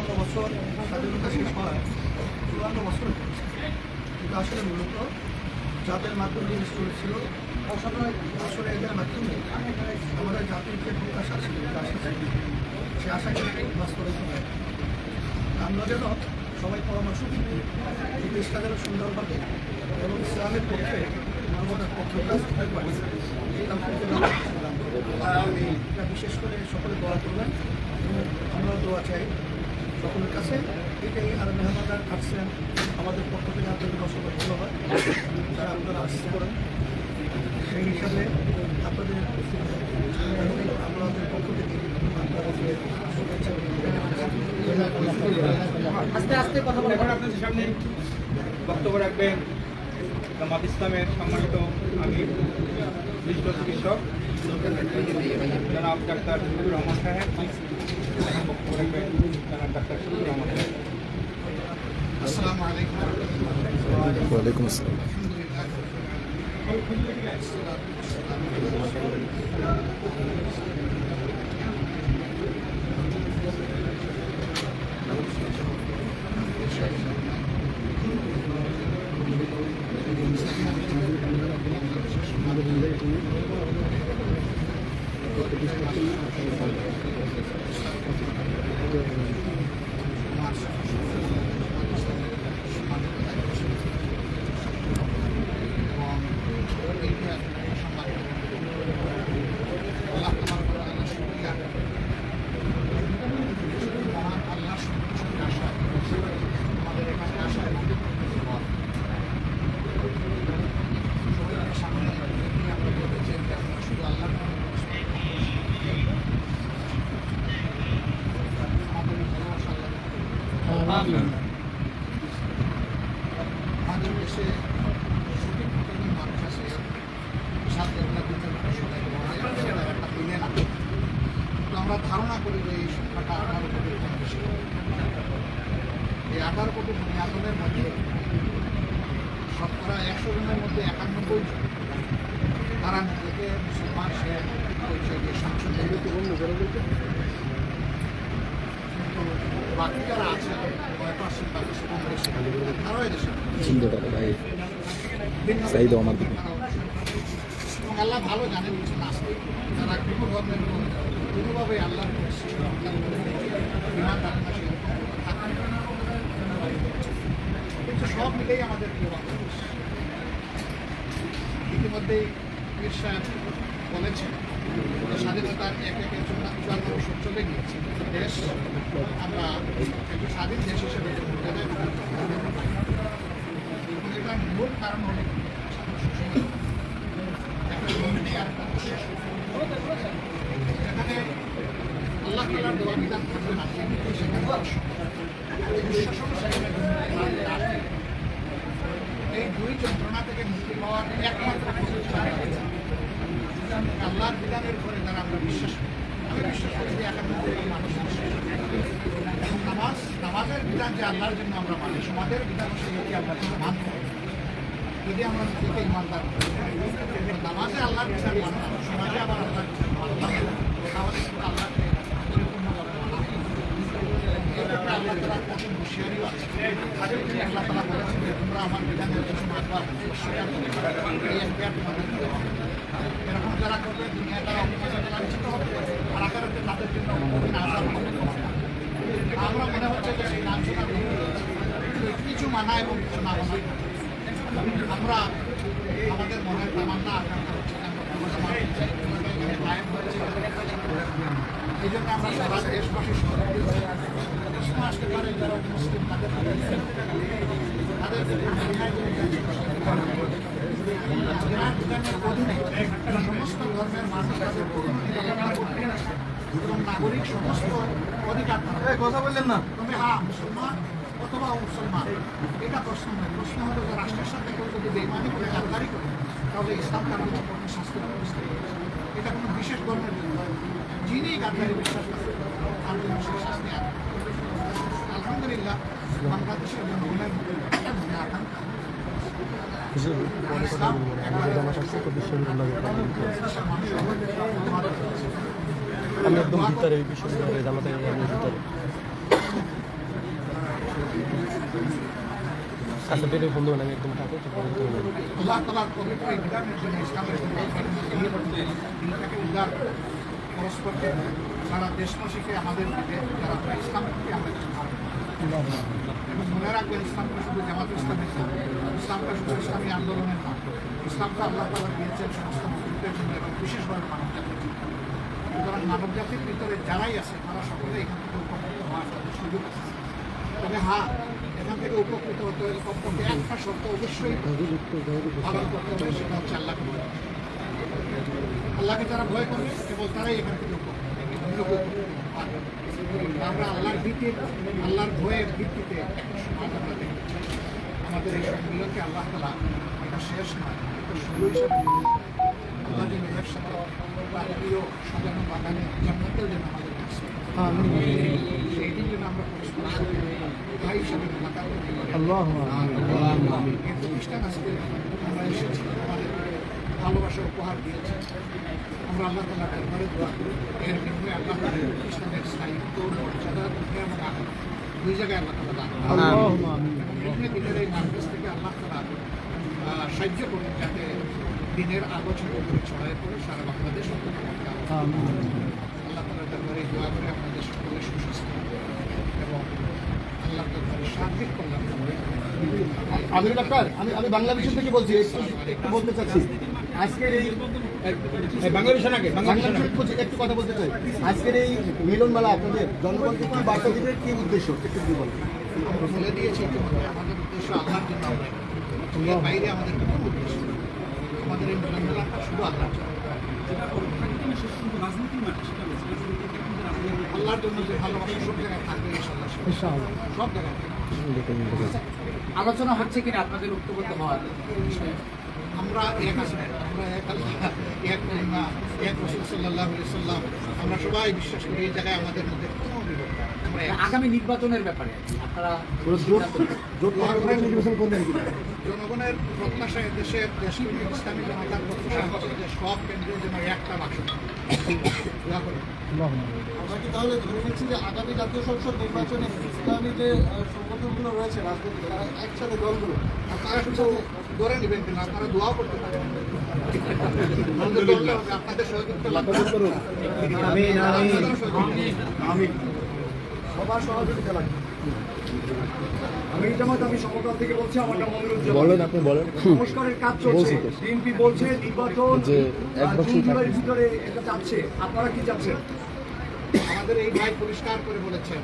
গত বছর স্বাধীনতা শেষ হয় চুয়ান্ন বছর কিন্তু আসলে মূলত জাতের মাধ্যমে জিনিস চলেছিল আসলে এদের মাধ্যমে আমাদের জাতির যে প্রত্যাশা ছিল আশা ছিল সে আশাকে আমরা যেন সবাই পরামর্শ দিই, এই দেশটা যেন সুন্দরভাবে এবং ইসলামের পক্ষে মানবতার এই বিশেষ করে সকলে দোয়া করবেন। আমরা দোয়া চাই। সকলের কাছে এটাই আর মেহমানরা আসছেন। আমাদের পক্ষ থেকে আপনাদের অসংখ্য ধন্যবাদ। যারা আপনারা আসতে করেন সেই হিসাবে আপনাদের আপনাদের পক্ষ থেকে আস্তে আস্তে কথা বলবেন আপনাদের সামনে বক্তব্য রাখবেন জামাত ইসলামের সম্মানিত আমি বিশ্ব চিকিৎসক জনাব ডাক্তার রহমান সাহেব। السلام عليكم وعليكم السلام الحمد لله والصلاة والسلام على رسول الله আমরা ধারণা করি যে এই সংখ্যাটা আঠারো কোটি বেশি। এই আঠারো কোটি মূল্যায়নের মধ্যে শতকরা একশো জনের মধ্যে একানব্বই জন তারা নিজেকে মুসলমান সে পরিচয় দিয়ে সংসদে কিন্তু বাকি যারা আছে নয় আল্লাহ ভালো জানে যারা কোনো ধর্মের কোনোভাবে আল্লাহ কিন্তু সব মিলেই আমাদের প্রিয় ইতিমধ্যেই পীর সাহেব বলেছেন, স্বাধীনতার এক এক চূড়ান্ত বছর চলে গিয়েছে। দেশ, আমরা একটি স্বাধীন দেশ হিসেবে এটার মূল কারণ হল একটা এই দুই যন্ত্রণা থেকে মুক্তি পাওয়ার একমাত্র আল্লাহর বিধানের উপরে তারা বিশ্বাস করি আমি মানুষ নামাজ নামাজের বিধান যে আল্লাহর জন্য আমরা মানি সমাজের বিধান সেগুলোকে আমরা মানতে পারি যদি আমরা নিজেকে ইমানদার নামাজে আল্লাহর বিধান মানতাম সমাজে আবার আল্লাহর বিধান মানতাম তাহলে আল্লাহ তোমরা আমার বিধানের কিছু মানবা এরকম যারা করবে দুনিয়া তারা লাঞ্ছিত আকারে তাদের জন্য আমরা মনে হচ্ছে যে এই কিছু মানা এবং কিছু না আমরা আমাদের মনের তামান্না এই জন্য আমরা সারা দেশবাসী হ্যাঁ, এটা প্রশ্ন প্রশ্ন হলো রাষ্ট্রের সাথে কেউ যদি বেমানি করে তাহলে এটা কোনো বিশেষ ধর্মের যিনি গাদ্দারি বিশ্বাস করেন আলহামদুলিল্লাহ আমি একদম ভিতরে বিশ্ববিদ্যালয়ে জামাতে আমি ভিতরে। আচ্ছা বেরো বন্ধ আমি একদম পরস্পরকে সারা দেশবাসীকে আমাদের দিকে যারা ইসলামকে আমরা এবং মনে রাখবেন ইসলামটা শুধু জামাত ইসলামের নাম ইসলামটা শুধু ইসলামী আন্দোলনের নাম ইসলামটা আল্লাহ তালা দিয়েছেন সমস্ত মুসলিমদের জন্য এবং বিশেষভাবে মানব জাতির জন্য। সুতরাং মানব জাতির ভিতরে যারাই আছে, তারা সকলে এখান থেকে উপকৃত হওয়ার তাদের সুযোগ আছে। তবে হ্যাঁ এখান থেকে উপকৃত হতে হলে কমপক্ষে একটা শর্ত অবশ্যই পালন করতে হবে, সেটা হচ্ছে আল্লাহকে ভয় আল্লাহকে যারা ভয় করবে কেবল তারাই এখান থেকে উপকৃত পারবে। আমরা আল্লাহর ভিত্তির আল্লাহর ভয়ের ভিত্তিতে। আমাদের এই সম্মিলনকে আল্লাহ তালা এটা শেষ নয় এটা শুরু হিসাবে আল্লাহ যেন এর সাথে তার প্রিয় সাজানো বাগানে জান্নাতেও যেন আমাদের কাছে সেইটির জন্য আমরা পরস্পর ভাই হিসাবে মোলাকাত পারি এই প্রতিষ্ঠান আজকে আমরা এসেছি। আমাদের ভালোবাসা উপহার দিয়েছি। আমরা আল্লাহ তালা দরবারে দোয়া করি। এর বিনিময়ে আল্লাহ তালা প্রতিষ্ঠানের স্থায়িত্ব মর্যাদা দুনিয়া এবং আখেরাত দুই জায়গায় আল্লাহ তালা দান করেন। দিনের এই মার্কেজ থেকে আল্লাহ তালা সাহায্য করুন যাতে দিনের ছোট করে ছড়ায় পড়ে সারা বাংলাদেশ আল্লাহ তালা দরবারে দোয়া করে আপনাদের সকলের সুস্বাস্থ্য এবং আল্লাহ দরবারে সার্বিক কল্যাণ। আমির ডাক্তার আমি আমি বাংলাদেশ থেকে বলছি একটু বলতে চাচ্ছি। আজকের এই বাংলাদেশ নাকি বাংলাদেশ একটু কথা বলতে চাই। আজকের এই মিলন মেলা আপনাদের জনগণকে কি বার্তা দিতে কি উদ্দেশ্য? একটু যদি বলেন। আমরা বলে দিয়েছি আমাদের উদ্দেশ্য আল্লাহর জন্য আমরা বাইরে আমাদের কোনো উদ্দেশ্য আমাদের এই মিলনমেলাটা শুধু আল্লাহর আল্লাহর জন্য যে ভালোবাসা সব জায়গায় থাকবে সব জায়গায় আলোচনা হচ্ছে কিনা আপনাদের ঐক্যবদ্ধ হওয়ার বিষয়ে? আমরা এক আসবে আমরা এক আল্লাহ এক কন্যা এক রসুল সাল্লাহ সাল্লাম আমরা সবাই বিশ্বাস করি এই জায়গায় আমাদের মধ্যে কোনো। আমরা আগামী নির্বাচনের ব্যাপারে আপনারা নির্বাচন করবেন জনগণের প্রত্যাশা দেশের দেশের ইসলামী জনতার প্রত্যাশা হচ্ছে যে সব কেন্দ্রে যেন একটা বাক্স। আমরা কি তাহলে ধরে নিচ্ছি যে আগামী জাতীয় সংসদ নির্বাচনে ইসলামী যে সংগঠনগুলো রয়েছে রাজনৈতিক তারা একসাথে দলগুলো আপনারা শুধু ধরে নেবেন কিনা আপনারা দোয়াও করতে পারেন। আমাদের দলটা হবে, আপনাদের সহযোগিতা লাগবে সবার সহযোগিতা লাগবে। আমি জামাত আমি সমকাল থেকে বলছি আমার নাম মনিরুজ্জামান। বলেন আপনি বলেন। সংস্কারের কাজ চলছে। বিএনপি বলছে নির্বাচন যে এক বছর জুন জুলাইয়ের থাকবে। ভিতরে এটা চাচ্ছে আপনারা কি চাচ্ছেন? আমাদের এই ভাই পরিষ্কার করে বলেছেন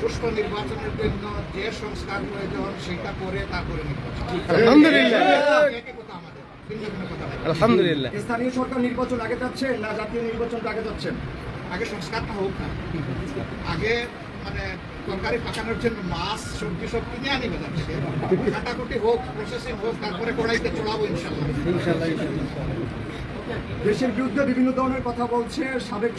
সুষ্ঠু নির্বাচনের জন্য যে সংস্কার প্রয়োজন সেটা করে তারপরে আলহামদুলিল্লাহ। স্থানীয় সরকার নির্বাচন আগে যাচ্ছেন না জাতীয় নির্বাচন আগে যাচ্ছেন আগে সংস্কারটা হোক না। আগে মানে তরকারি পাকানোর জন্য মাছ সবজি সব কিনে আনি বাজার থেকে কাটাকুটি হোক প্রসেসিং হোক তারপরে কড়াইতে চড়াবো ইনশাল্লাহ। দেশের বিরুদ্ধে বিভিন্ন ধরনের কথা বলছে। সাবেক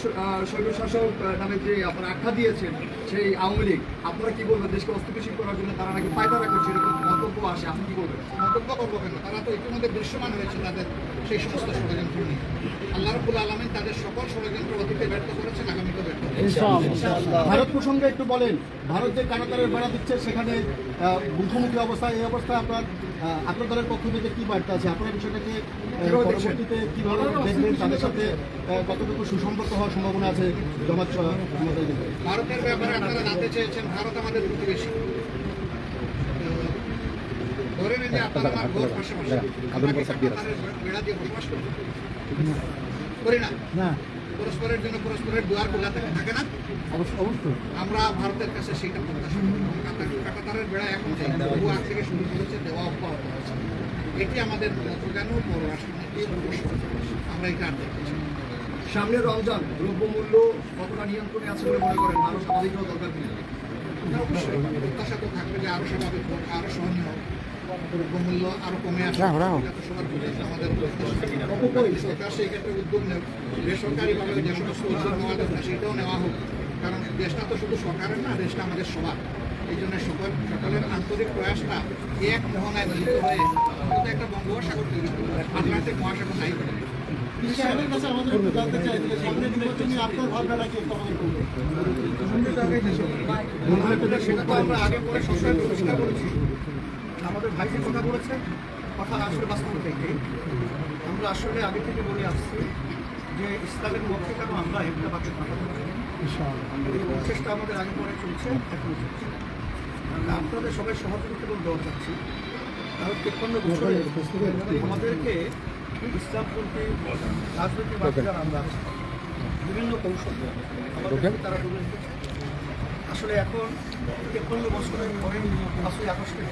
স্বৈরশাসক নামে যে আপনারা আখ্যা দিয়েছেন সেই আওয়ামী লীগ আপনারা কি বলবেন? দেশকে অস্থিতিশীল করার জন্য তারা নাকি পায়তারা করছে? এরকম মন্তব্য আসে? আপনি কি বলবেন? মন্তব্য করব কেন? তারা তো ইতিমধ্যে দৃশ্যমান হয়েছে তাদের সেই সমস্ত ষড়যন্ত্র নিয়ে। আল্লাহ রবুল আলমিন তাদের সকল ষড়যন্ত্র অতীতে ব্যর্থ করেছেন আগামীতে ব্যর্থ ভারত প্রসঙ্গে একটু বলেন ভারত যে কানাতারের বেড়া দিচ্ছে সেখানে মুখোমুখি অবস্থা এই অবস্থায় আপনার আপনার দলের পক্ষ থেকে কি বার্তা আছে? আপনার বিষয়টাকে পরবর্তীতে কীভাবে দেখবেন তাদের সাথে কতটুকু সুসম্পর্ক হওয়ার সম্ভাবনা আছে জমাত ভারতের ব্যাপারে আপনারা জানতে চেয়েছেন ভারত আমাদের প্রতিবেশী। ধরে নিন যে আপনার আমার ঘর পাশাপাশি বেড়া দিয়ে বসবাস করি করি না। না। পরস্পরের জন্য পরস্পরের দুয়ার খোলা থাকে থাকে না? অবশ্যই। আমরা ভারতের কাছে সেটা প্রত্যাশা করি এবং বেড়া এখন যে বহু আগ থেকে শুরু করেছে দেওয়া অব্যাহত আছে এটি আমাদের প্রধান পররাষ্ট্রনীতির কৌশল। আমরা এটা আর না। সামনে রমজান দ্রব্যমূল্য কতটা নিয়ন্ত্রণে আছে বলে মনে করেন? আরও স্বাভাবিক দরকার কিনা? অবশ্যই। প্রত্যাশা তো থাকবে যে আরও স্বাভাবিক হোক আরও সহনীয় হোক। দ্রব্যমূল্য আরও কমে আসে আমাদের সরকার সেই ক্ষেত্রে উদ্যোগ নেব বেসরকারিভাবে যে সমস্ত উদ্যোগ নেওয়া দরকার সেটাও নেওয়া হোক কারণ দেশটা তো শুধু সরকারের না দেশটা আমাদের সবার এই জন্য সকল সকলের আন্তরিক প্রয়াসটা এক মোহনায় মিলিত হয়ে একটা বঙ্গোপসাগর তৈরি করবে আটলান্টিক মহাসাগর নাই করে সেটা তো আমরা আগে পরে সবসময় প্রতিষ্ঠা করেছি। আসলে কথা বলেছেন কথা আসলে বাস্তব থেকে আমরা আসলে আগে থেকে বলে আসছি যে ইসলামের পক্ষে কেন আমরা একটা বাক্যে কথা বলছি? এই প্রচেষ্টা আমাদের আগে পরে চলছে এখনও চলছে। আমরা আপনাদের সবাই সহযোগিতা এবং দেওয়া চাচ্ছি। কারণ তেপ্পান্ন বছরে আমাদেরকে ইসলামপন্থী রাজনৈতিক বাচ্চারা আমরা বিভিন্ন কৌশল আমাদেরকে তারা তুলে আসলে এখন তেপ্পান্ন বছরের পরে পাঁচই আগস্টে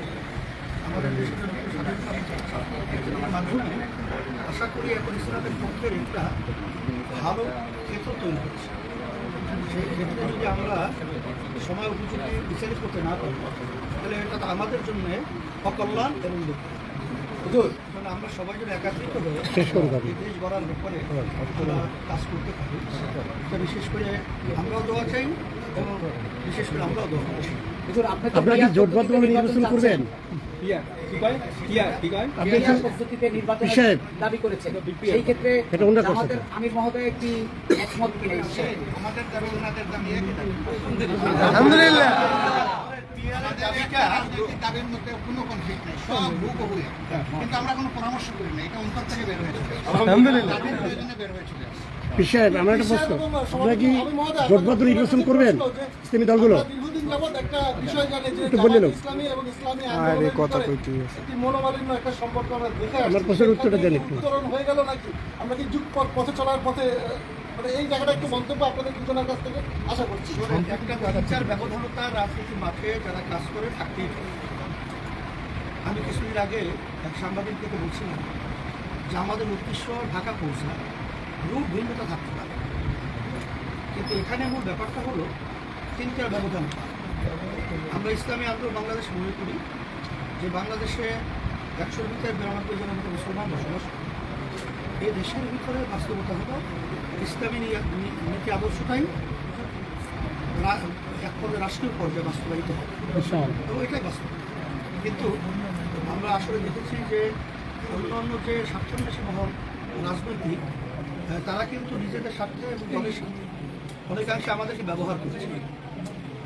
আমাদের দেশের জন্য একটু স্বাধীনতা আন্দোলনের মাধ্যমে আশা করি এখন ইসলামের পক্ষের একটা ভালো ক্ষেত্র তৈরি হচ্ছে। সেই ক্ষেত্রে যদি আমরা সময় উপযোগী বিচারিত করতে না পারি তাহলে এটা তো আমাদের জন্য অকল্যাণ এবং দুঃখ। কারণ আমরা সবাই যদি একাত্রিত হয়ে দেশ গড়ার ব্যাপারে আমরা কাজ করতে পারি বিশেষ করে আমরাও দোয়া চাই এবং বিশেষ করে আমরাও দোয়া চাই হুজুর, আপনি আপনারা কি মেয়র জোটবদ্ধভাবে নির্বাচন করবেন? দাবি করেছেন সেই ক্ষেত্রে। আমাদের আমির মহোদয় একটি একমত কিনে আমাদের দাবি ওনাদের দাবি আলহামদুলিল্লাহ আমাদের একটা রাজনৈতিক দাবির মধ্যে কোনো কনফ্লিক্ট নেই সব হুবহু কিন্তু আমরা কোনো পরামর্শ করি না এটা অন্তর থেকে বের হয়েছে আলহামদুলিল্লাহ। প্রয়োজনে বের চলে আসে পীর সাহেব আমার একটা প্রশ্ন। আপনারা কি জোটবদ্ধ নির্বাচন করবেন? ইসলামী দলগুলো? আমার। প্রশ্নের উত্তরটা হয়ে গেল নাকি? আমরা কি যুগ পথে চলার পথে মানে এই জায়গাটা একটু মন্তব্য আপনাদের দুজনের কাছ থেকে আশা করছি। একটা বিচার ব্যবধানতা রাজনীতি মাঠে যারা কাজ করে থাকতেই আমি কিছুদিন আগে এক সাংবাদিককে বলছিলাম যে আমাদের উদ্দেশ্য ঢাকা পৌঁছা রূপ ভিন্নতা থাকতে পারে। কিন্তু এখানে মূল ব্যাপারটা হলো তিনটার ব্যবধানতা। আমরা ইসলামী আন্দোলন বাংলাদেশ মনে করি যে বাংলাদেশে একশোর ভিতরে বিরানব্বই জনের মতো মুসলমান বসবাস এই দেশের ভিতরে বাস্তবতা হলো ইসলামী নীতি আদর্শটাই এক পর্যায়ে রাষ্ট্রীয় পর্যায়ে বাস্তবায়িত হবে। এবং এটাই বাস্তব। কিন্তু আমরা আসলে দেখেছি যে অন্যান্য যে স্বার্থান্বেষী মহল রাজনৈতিক তারা কিন্তু নিজেদের স্বার্থে এবং দলের স্বার্থে অনেকাংশে আমাদেরকে ব্যবহার করেছে।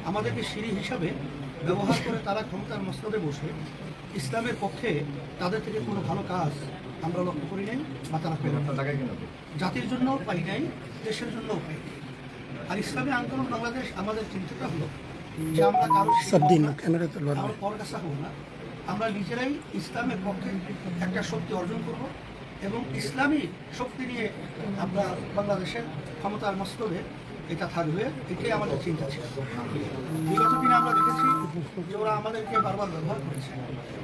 আমাদেরকে সিঁড়ি হিসাবে ব্যবহার করে তারা ক্ষমতার মস্তদে বসে ইসলামের পক্ষে তাদের থেকে কোনো ভালো কাজ আমরা লক্ষ্য করি নাই বা তারা পেল। জাতির জন্য পাই নাই দেশের জন্য পাই নাই আর ইসলামী আন্দোলন বাংলাদেশ আমাদের চিন্তাটা হলো যে আমরা কারও। আমরা পর কাছে হব না আমরা নিজেরাই ইসলামের পক্ষে একটা শক্তি অর্জন করব এবং ইসলামী শক্তি নিয়ে আমরা বাংলাদেশের ক্ষমতার মস্তবে এটা থাকবে এটাই আমাদের চিন্তা ছিল। বিগত দিনে আমরা দেখেছি যে ওরা আমাদেরকে বারবার ব্যবহার করেছে।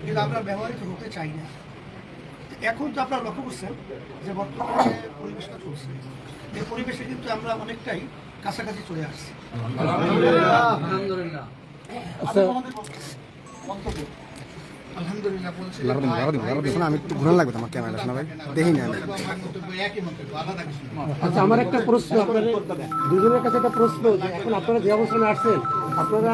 কিন্তু আমরা ব্যবহৃত হতে চাই না। এখন তো আপনারা লক্ষ্য করছেন যে বর্তমানে পরিবেশটা চলছে এই পরিবেশে কিন্তু আমরা অনেকটাই কাছাকাছি চলে আসছি। আলহামদুলিল্লাহ। আচ্ছা। মন্তব্য আলহামদুলিল্লাহ আমি একটু ঘুরে লাগবে আমার ক্যামেরা শোনা ভাই। দেখি না। আচ্ছা আমার একটা প্রশ্ন আপনাদের। দুজনের কাছে একটা প্রশ্ন এখন আপনারা যে অবস্থানে আসছেন আপনারা